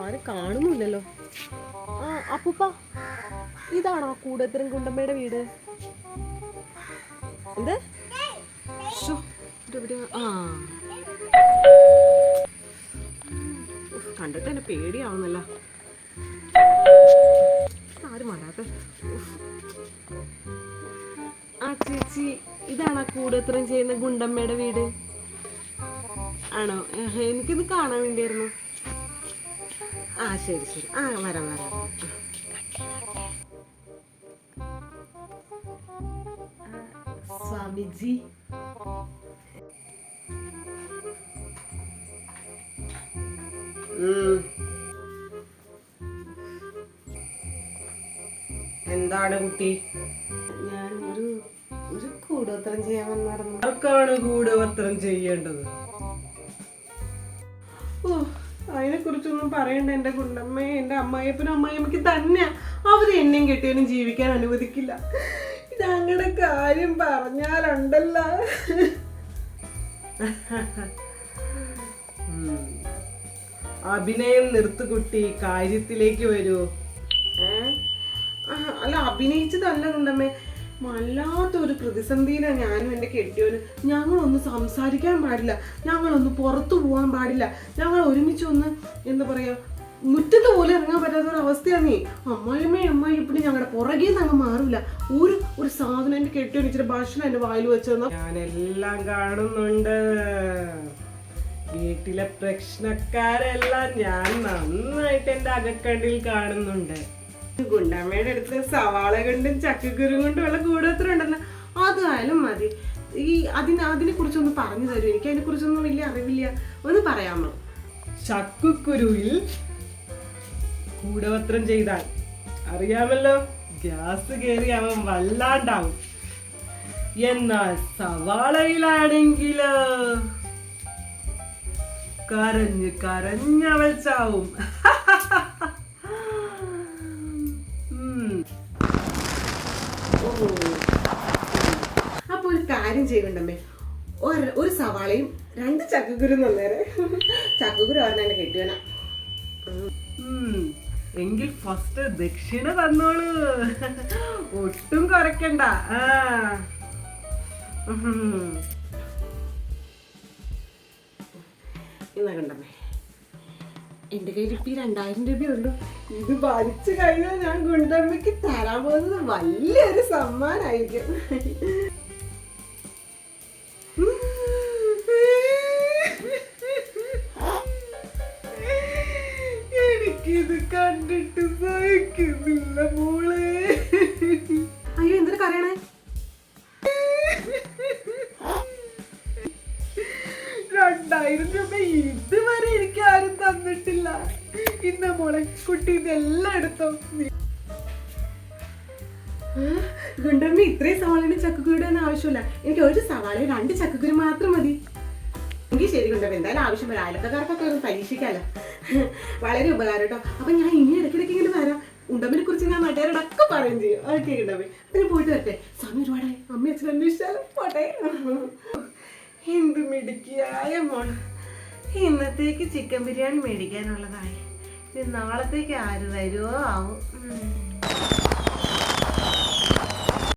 ആരും കാണുന്നില്ലല്ലോ. ആ അപ്പൂപ്പ ഇതാണോ കൂടത്തരം കുണ്ടമ്മയുടെ വീട്? എന്ത്? ആ. കണ്ടിട്ട് എന്നെ പേടിയാവുന്നല്ല. ആരും വരാത്ത ആ ചേച്ചി ഇതാണോ കൂടത്രം ചെയ്യുന്ന ഗുണ്ടമ്മയുടെ വീട്? ആണോ? എനിക്കിത് കാണാൻ വേണ്ടിയായിരുന്നു. ആ ശരി ശരി. ആ വരാം വരാം. സ്വാമിജി. എന്താണ് കുട്ടി? ഞാൻ ഒരു ഒരു കൂടോത്രം ചെയ്യാൻ വന്നായിരുന്നു. ആർക്കാണ് കൂടോത്രം ചെയ്യേണ്ടത്? ഓ അതിനെ കുറിച്ചൊന്നും പറയണ്ട എന്റെ കുണ്ടമ്മയെ എന്റെ അമ്മായിയപ്പനും അമ്മായിയമ്മയ്ക്ക് തന്നെയാ. അവർ എന്നെയും കെട്ടിയവനും ജീവിക്കാൻ അനുവദിക്കില്ല. ഞങ്ങളുടെ കാര്യം പറഞ്ഞാലുണ്ടല്ല. അഭിനയം നിർത്തുകുട്ടി കാര്യത്തിലേക്ക് വരൂ. അല്ല അഭിനയിച്ചതല്ല കുണ്ടമ്മേ. വല്ലാത്തൊരു പ്രതിസന്ധിയിലാണ് ഞാനും എന്റെ കെട്ടിയോനും. ഞങ്ങളൊന്ന് സംസാരിക്കാൻ പാടില്ല. ഞങ്ങളൊന്ന് പുറത്തു പോകാൻ പാടില്ല. ഞങ്ങൾ ഒരുമിച്ചൊന്ന് എന്താ പറയുക മുറ്റത്ത് പോലെ ഇറങ്ങാൻ പറ്റാത്ത ഒരു അവസ്ഥയാണ് അമ്മായിമ്മയും അമ്മായി ഇപ്പിടി ഞങ്ങളുടെ പുറകെ അങ്ങ് മാറില്ല ഒരു ഒരു സാധനം എന്റെ കെട്ടിയോൻ ഇച്ചിരി ഭക്ഷണം എന്റെ വായിൽ വെച്ചു ഞാനെല്ലാം കാണുന്നുണ്ട്. വീട്ടിലെ പ്രശ്നക്കാരെല്ലാം ഞാൻ നന്നായിട്ട് എന്റെ അകക്കണ്ടിൽ കാണുന്നുണ്ട്. ഗുണ്ടമ്മയുടെ അടുത്ത് സവാള കൊണ്ടും ചക്കക്കുരു കൊണ്ടും ഉള്ള കൂടോത്രം ഉണ്ടെന്ന്. അതായാലും മതി. ഈ അതിന് അതിനെ കുറിച്ചൊന്ന് പറഞ്ഞു തരൂ. എനിക്ക് അതിനെ കുറിച്ചൊന്നും വലിയ അറിവില്ല. ഒന്ന് പറയാമോ? ചക്കുക്കുരുവിൽ കൂടവത്രം ചെയ്താൽ അറിയാമല്ലോ ഗ്യാസ് കയറി അവൻ വല്ലാണ്ടാവും. എന്നാൽ സവാളയിലാണെങ്കിലോ? കരഞ്ഞ് കരഞ്ഞവൾ ചാവും. ഒരു ചെയ്യുന്നുണ്ടമ്മേ. ഒരു ഒരു സവാളയും രണ്ട് ചക്കക്കുരു നന്നേരെ ചക്കക്കുരു പറഞ്ഞ തന്നെ കെട്ടിയോനാ എങ്കിൽ ഫസ്റ്റ് ദക്ഷിണ തന്നോളൂ. ഒട്ടും കുറയ്ക്കണ്ട. ആ. എന്നാ കണ്ടമ്മേ. എന്റെ കയ്യിൽ ഇപ്പൊ ഈ രണ്ടായിരം രൂപയുള്ളൂ ഇത് ഭരിച്ചു കഴിഞ്ഞാൽ ഞാൻ ഗുണ്ടമ്മയ്ക്ക് തരാൻ പോകുന്നത് വലിയൊരു സമ്മാനായിരിക്കും. കണ്ടിട്ട് സഹിക്കുന്നില്ല മോളെ. അയ്യോ എന്തിനു കരയണേ? രണ്ടായിരം രൂപ ഇതുവരെ എനിക്ക് ആരും തന്നിട്ടില്ല. ഇന്ന മോളെ കുട്ടി ഇതെല്ലാം എടുത്തോ. ഗുണ്ടമ്മ ഇത്രയും സവാളയുടെ ചക്കക്കുരുടെ ഒന്നും ആവശ്യമില്ല. എനിക്ക് ഒരു സവാളയും രണ്ട് ചക്കക്കുരു മാത്രം മതി. എങ്കിൽ ശരി ഗുണ്ടമ്മ എന്തായാലും ആവശ്യം വരാം അയലക്കാർക്കൊക്കെ ഒന്ന് പരീക്ഷിക്കാലോ. വളരെ ഉപകാരം കേട്ടോ അപ്പൊ ഞാൻ ഇനി ഇടയ്ക്കിടയ്ക്ക് ഇങ്ങനെ വരാം. ഉണ്ടമ്മിനെ കുറിച്ച് ഞാൻ നാട്ടുകാരോടൊക്കെ പറയും ചെയ്യും. ഓക്കെ ഉണ്ടമ്മി പിന്നെ പോയിട്ട് വരട്ടെ. സമയം ഒരുപാടെ അമ്മ അച്ഛൻ അന്വേഷിച്ചാൽ പോട്ടെ. എന്ത് മിടുക്കിയായ മോൾ. ഇന്നത്തേക്ക് ചിക്കൻ ബിരിയാണി മേടിക്കാനുള്ളതായി. നാളത്തേക്ക് ആര് വരുമോ ആവും.